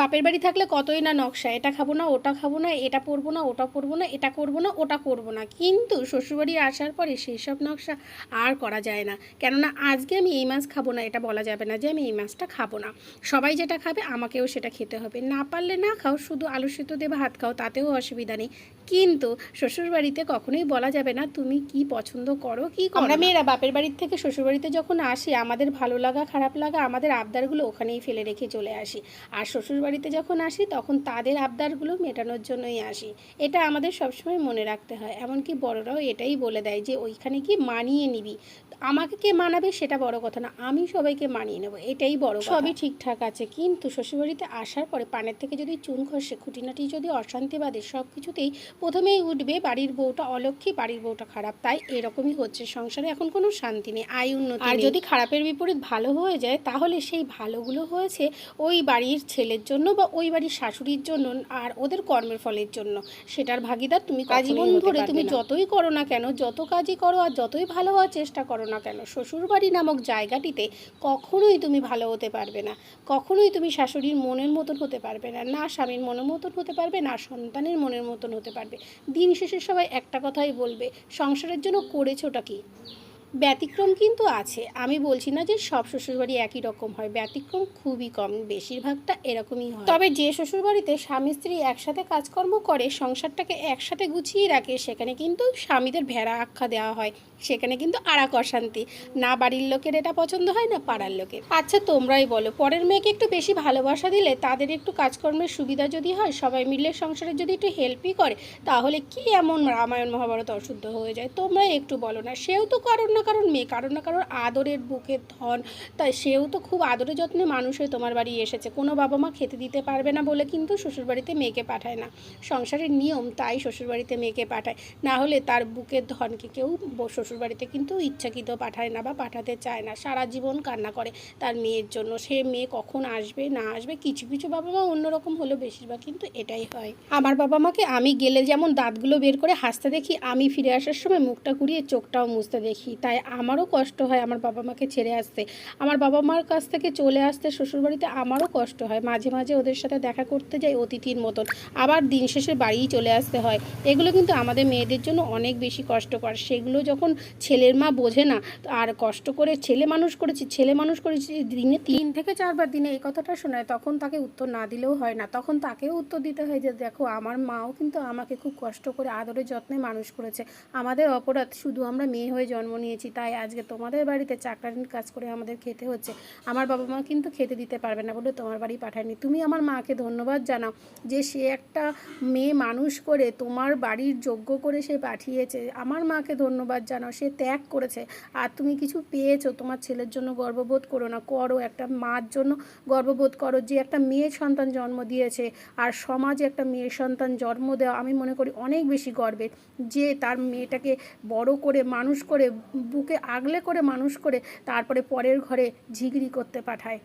বাপের বাড়ি থাকলে কতই না নকশা এটা খাব না ওটা খাব না এটা পরবো না ওটা পরবো না এটা করব না ওটা করব না। কিন্তু শ্বশুরবাড়ি আসার পরে সেই সব নকশা আর করা যায় না। কেননা আজকে আমি এই মাছ খাব না এটা বলা যাবে না যে আমি এই মাছটা খাব না। সবাই যেটা খাবে আমাকেও সেটা খেতে হবে। না পারলে না খাও শুধু আলু সিদ্ধ দিয়ে ভাত খাও তাতেও অসুবিধা নেই। কিন্তু শ্বশুরবাড়িতে কখনোই বলা যাবে না তুমি কি পছন্দ করো কি করো আমরা মেয়েরা বাপের বাড়ির থেকে শ্বশুরবাড়িতে যখন আসি আমাদের ভালো লাগা খারাপ লাগা আমাদের আবদারগুলো ওখানেই ফেলে রেখে চলে আসি। আর শ্বশুরবাড়িতে যখন আসি তখন তাদের আবদারগুলো মেটানোর জন্যই আসি। এটা আমাদের সবসময় মনে রাখতে হয়। এমনকি বড়রাও এটাই বলে দেয় যে ওইখানে কি মানিয়ে নিবি। আমাকে কে মানাবে সেটা বড় কথা না আমি সবাইকে মানিয়ে নেব এটাই বড় সবই ঠিকঠাক আছে কিন্তু শ্বশুরবাড়িতে আসার পরে পানের থেকে যদি চুন খসে খুঁটিনাটি যদি অশান্তি বাদে সব কিছুতেই প্রথমেই উঠবে বাড়ির বউটা অলক্ষী বাড়ির বউটা খারাপ। তাই এরকমই হচ্ছে। সংসারে এখন কোনো শান্তি নেই আয় উন্নতি আর যদি খারাপের বিপরীত ভালো হয়ে যায় তাহলে সেই ভালোগুলো হয়েছে ওই বাড়ির ছেলের জন্য বা ওই বাড়ির শাশুড়ির জন্য আর ওদের কর্মের ফলের জন্য সেটার ভাগিদার তুমি জীবন ধরে তুমি যতই করো না কেন যত কাজই করো আর যতই ভালো হওয়ার চেষ্টা করো না কেন শ্বশুরবাড়ি নামক জায়গাটিতে কখনোই তুমি ভালো হতে পারবে না কখনোই তুমি শাশুড়ির মনের মতন হতে পারবে না না স্বামীর মনের মতন হতে পারবে না সন্তানের মনের মতন হতে পারবে। দিন শেষে সবাই একটা কথাই বলবে সংসারের জন্য করেছোটা কি? ব্যতিক্রম কিন্তু আছে। আমি বলছি না যে সব শ্বশুরবাড়ি একই রকম হয়, ব্যতিক্রম খুবই কম, বেশিরভাগটা এরকমই হয়। তবে যে শ্বশুরবাড়িতে স্বামী স্ত্রী একসাথে কাজকর্ম করে, সংসারটাকে একসাথে গুছিয়ে রাখে, সেখানে কিন্তু স্বামীদের ভেড়া আখ্যা দেওয়া হয়, সেখানে কিন্তু আরাক অশান্তি। না বাড়ির লোকের এটা পছন্দ হয়, না পাড়ার লোকের। আচ্ছা তোমরাই বলো, পরের মেয়েকে একটু বেশি ভালোবাসা দিলে তাদের একটু কাজকর্মের সুবিধা যদি হয়, সবাই মিলে সংসারে যদি একটু হেল্পই করে, তাহলে কি এমন রামায়ণ, মহাভারত অশুদ্ধ হয়ে যায়? তোমরাই একটু বলো না, সেও তো কারণ না কারণ মেয়ে, কারণ না কারোর আদরের বুকের ধন। তাই সেও তো খুব আদরে যত্নে মানুষ হয়ে তোমার বাড়ি এসেছে। কোনো বাবা মা খেতে দিতে পারবে না বলে কিন্তু শ্বশুরবাড়িতে মেয়েকে পাঠায় না। সংসারের নিয়ম তাই শ্বশুরবাড়িতে মেয়েকে পাঠায়। না হলে তার বুকের ধনকে কেউ শ্বশুরবাড়িতে কিন্তু ইচ্ছাকৃত পাঠায় না বা পাঠাতে চায় না। সারা জীবন কান্না করে তার মেয়ের জন্য। সে মেয়ে কখন আসবে, না আসবে, কিছু কিছু বাবা মা অন্যরকম হলো বেশিরভাগ কিন্তু এটাই হয়। আমার বাবা মাকে আমি গেলে যেমন দাঁতগুলো বের করে হাসতে দেখি, আমি ফিরে আসার সময় মুখটা ঘুরিয়ে চোখটাও মুছতে দেখি। তাই আমারও কষ্ট হয় আমার বাবা মাকে ছেড়ে আসতে। আমার বাবা মার কাছ থেকে চলে আসতে শ্বশুরবাড়িতে আমারও কষ্ট হয়। মাঝে মাঝে ওদের সাথে দেখা করতে যাই অতিথির মতন। আবার দিন শেষে বাড়িই চলে আসতে হয়। এগুলো কিন্তু আমাদের মেয়েদের জন্য অনেক বেশি কষ্টকর। সেগুলো যখন ছেলের মা বোঝে না, আর কষ্ট করে ছেলে মানুষ করেছি, ছেলে মানুষ করেছি দিনে তিন থেকে চারবার দিনে এই কথাটা শোনায়, তখন তাকে উত্তর না দিলেও হয় না। তখন তাকেও উত্তর দিতে হয় যে, দেখো, আমার মাও কিন্তু আমাকে খুব কষ্ট করে আদরে যত্নে মানুষ করেছে। আমাদের অপরাধ শুধু আমরা মেয়ে হয়ে জন্ম নিয়েছি। তাই আজকে তোমাদের বাড়িতে চাকরানির কাজ করে আমাদের খেতে হচ্ছে। আমার বাবা মা কিন্তু খেতে দিতে পারবে না বলে তোমার বাড়ি পাঠায়নি। তুমি আমার মাকে ধন্যবাদ জানাও যে সে একটা মেয়ে মানুষ করে তোমার বাড়ির যোগ্য করে সে পাঠিয়েছে। আমার মাকে ধন্যবাদ জানাও, সে ত্যাগ করেছে। আর তুমি কিছু পেয়েছ, তোমার ছেলের জন্য গর্ববোধ করো না, করো। একটা মার জন্য গর্ববোধ করো যে একটা মেয়ে সন্তান জন্ম দিয়েছে আর সমাজে একটা মেয়ে সন্তান জন্ম দেওয়া আমি মনে করি অনেক বেশি গর্বের। যে তার মেয়েটাকে বড় করে, মানুষ করে বুকে আগলে করে মানুষ করে তারপরে পরের ঘরে ঝিগড়ি করতে পাঠায়।